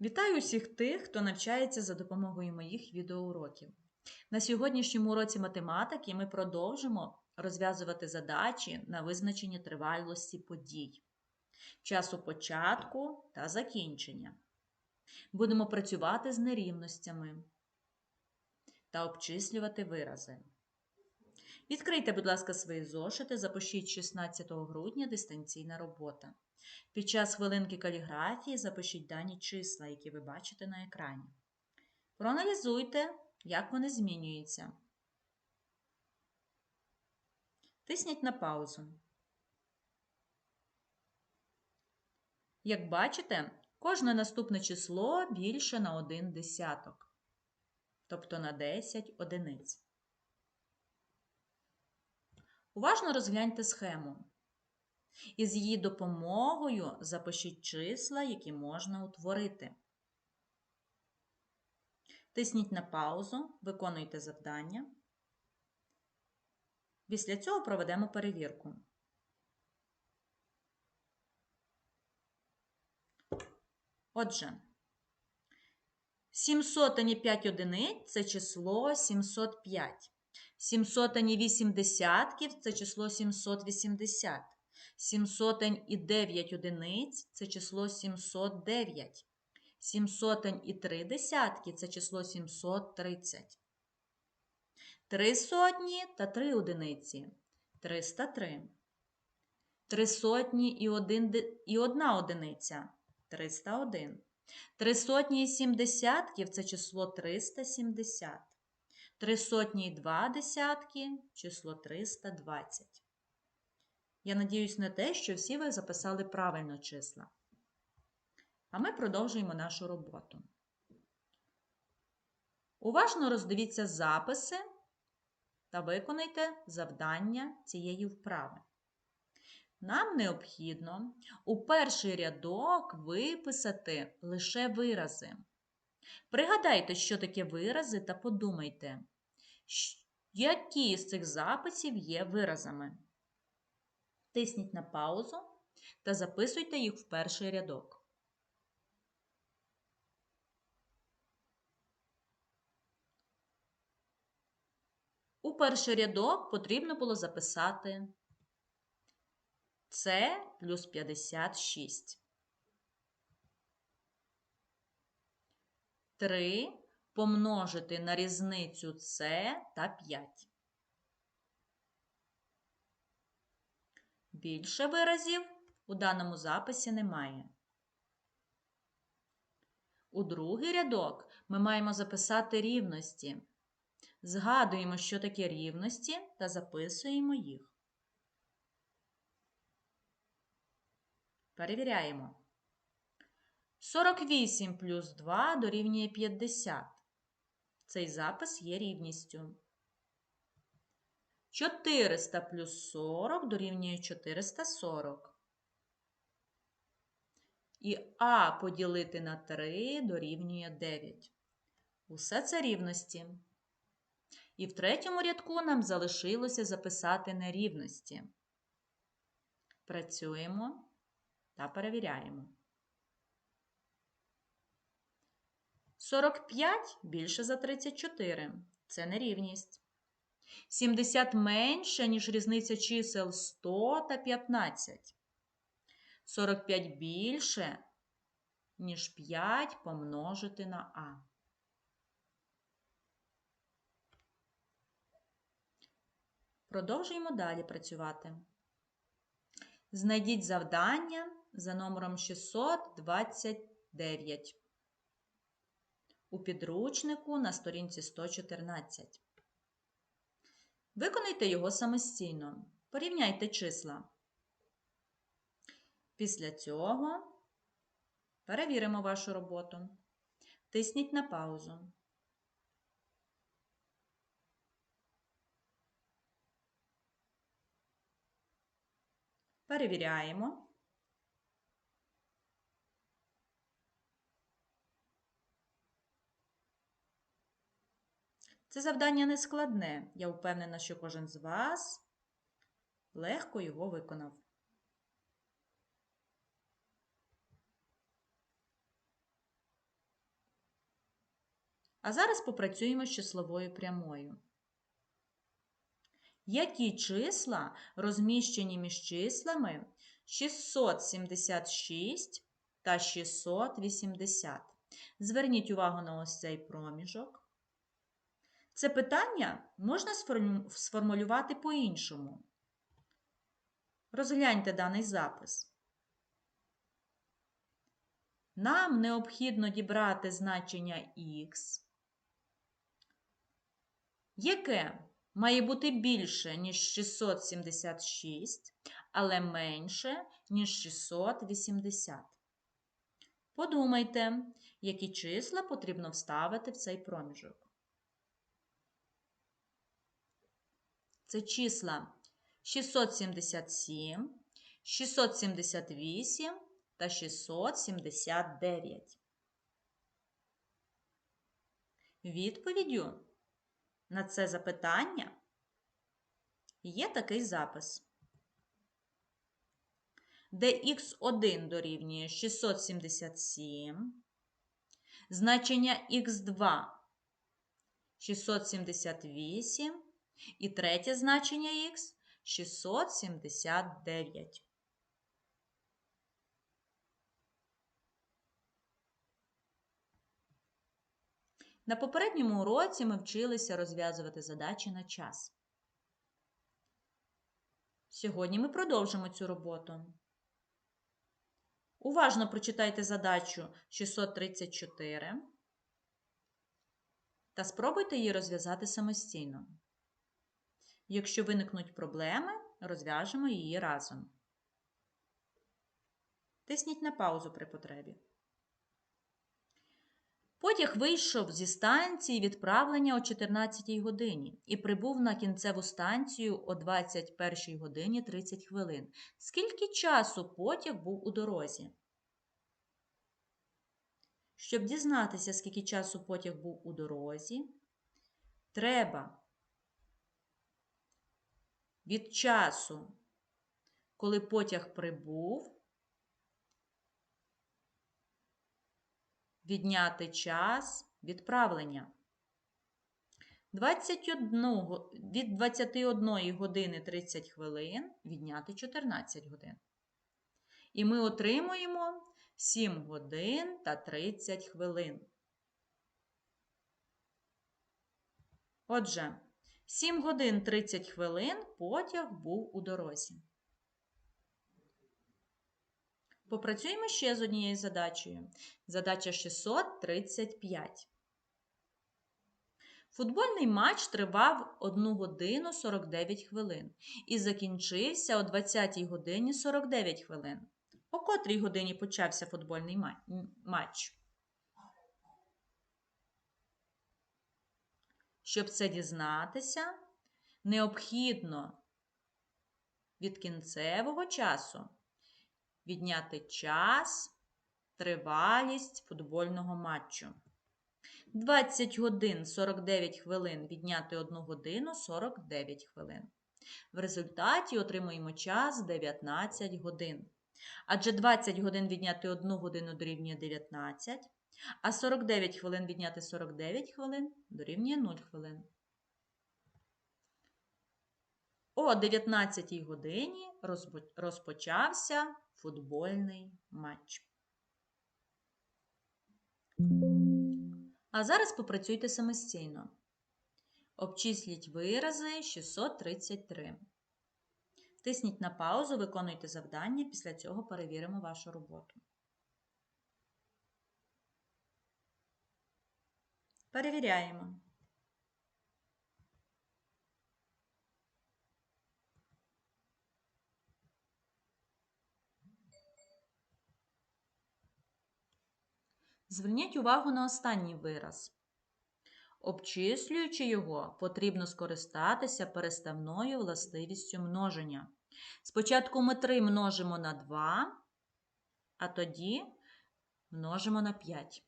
Вітаю усіх тих, хто навчається за допомогою моїх відеоуроків. На сьогоднішньому уроці математики ми продовжимо розв'язувати задачі на визначення тривалості подій, часу початку та закінчення. Будемо працювати з нерівностями та обчислювати вирази. Відкрийте, будь ласка, свої зошити, запишіть 16 грудня дистанційна робота. Під час хвилинки каліграфії запишіть дані числа, які ви бачите на екрані. Проаналізуйте, як вони змінюються. Тисніть на паузу. Як бачите, кожне наступне число більше на один десяток, тобто на 10 одиниць. Уважно розгляньте схему. І з її допомогою запишіть числа, які можна утворити. Тисніть на паузу, виконуйте завдання. Після цього проведемо перевірку. Отже, 705 одиниць це число 705. 708 десятків це число 780. 7 і 9 одиниць це число 709. 7 і 3 десятки це число 730. 3 сотні та 3 одиниці 303. 3 сотні і 1 і 1 одиниця 301. 3 сотні і 7 десятків це число 370. 3 сотні і 2 десятки число 320. Я надіюсь на те, що всі ви записали правильно числа. А ми продовжуємо нашу роботу. Уважно роздивіться записи та виконайте завдання цієї вправи. Нам необхідно у перший рядок виписати лише вирази. Пригадайте, що таке вирази, та подумайте, які з цих записів є виразами. Тисніть на паузу та записуйте їх в перший рядок. У перший рядок потрібно було записати С плюс 56. 3 помножити на різницю С та 5. Більше виразів у даному записі немає. У другий рядок ми маємо записати рівності. Згадуємо, що таке рівності, та записуємо їх. Перевіряємо. 48 плюс 2 дорівнює 50. Цей запис є рівністю. 400 плюс 40 дорівнює 440. І А поділити на 3 дорівнює 9. Усе це рівності. І в третьому рядку нам залишилося записати нерівності. Працюємо та перевіряємо. 45 більше за 34. Це нерівність. 70 менше, ніж різниця чисел 100 та 15. 45 більше, ніж 5 помножити на А. Продовжуємо далі працювати. Знайдіть завдання за номером 629 у підручнику на сторінці 114. Виконайте його самостійно. Порівняйте числа. Після цього перевіримо вашу роботу. Тисніть на паузу. Перевіряємо. Це завдання не складне. Я впевнена, що кожен з вас легко його виконав. А зараз попрацюємо з числовою прямою. Які числа розміщені між числами 676 та 680? Зверніть увагу на ось цей проміжок. Це питання можна сформулювати по-іншому. Розгляньте даний запис. Нам необхідно дібрати значення х, яке має бути більше, ніж 676, але менше, ніж 680. Подумайте, які числа потрібно вставити в цей проміжок. Це числа 677, 678 та 679. Відповіддю на це запитання є такий запис, де х1 дорівнює 677, значення х2 678 і третє значення х 679. На попередньому уроці ми вчилися розв'язувати задачі на час. Сьогодні ми продовжимо цю роботу. Уважно прочитайте задачу 634 та спробуйте її розв'язати самостійно. Якщо виникнуть проблеми, розв'яжемо її разом. Тисніть на паузу при потребі. Потяг вийшов зі станції відправлення о 14 годині і прибув на кінцеву станцію о 21 годині 30 хвилин. Скільки часу потяг був у дорозі? Щоб дізнатися, скільки часу потяг був у дорозі, треба від часу, коли потяг прибув, відняти час відправлення. 21, від 21 години 30 хвилин відняти 14 годин. І ми отримуємо 7 годин та 30 хвилин. Отже, 7 годин 30 хвилин потяг був у дорозі. Попрацюємо ще з однією задачею. Задача 635. Футбольний матч тривав 1 годину 49 хвилин і закінчився о 20 годині 49 хвилин. О котрій годині почався футбольний матч? Щоб це дізнатися, необхідно від кінцевого часу відняти час, тривалість футбольного матчу. 20 годин 49 хвилин відняти 1 годину 49 хвилин. В результаті отримуємо час 19 годин. Адже 20 годин відняти 1 годину дорівнює 19, а 49 хвилин відняти 49 хвилин дорівнює 0 хвилин. О 19 годині розпочався футбольний матч. А зараз попрацюйте самостійно. Обчисліть вирази 633. Тисніть на паузу, виконуйте завдання, після цього перевіримо вашу роботу. Перевіряємо. Зверніть увагу на останній вираз. Обчислюючи його, потрібно скористатися переставною властивістю множення. Спочатку ми 3 множимо на 2, а тоді множимо на 5.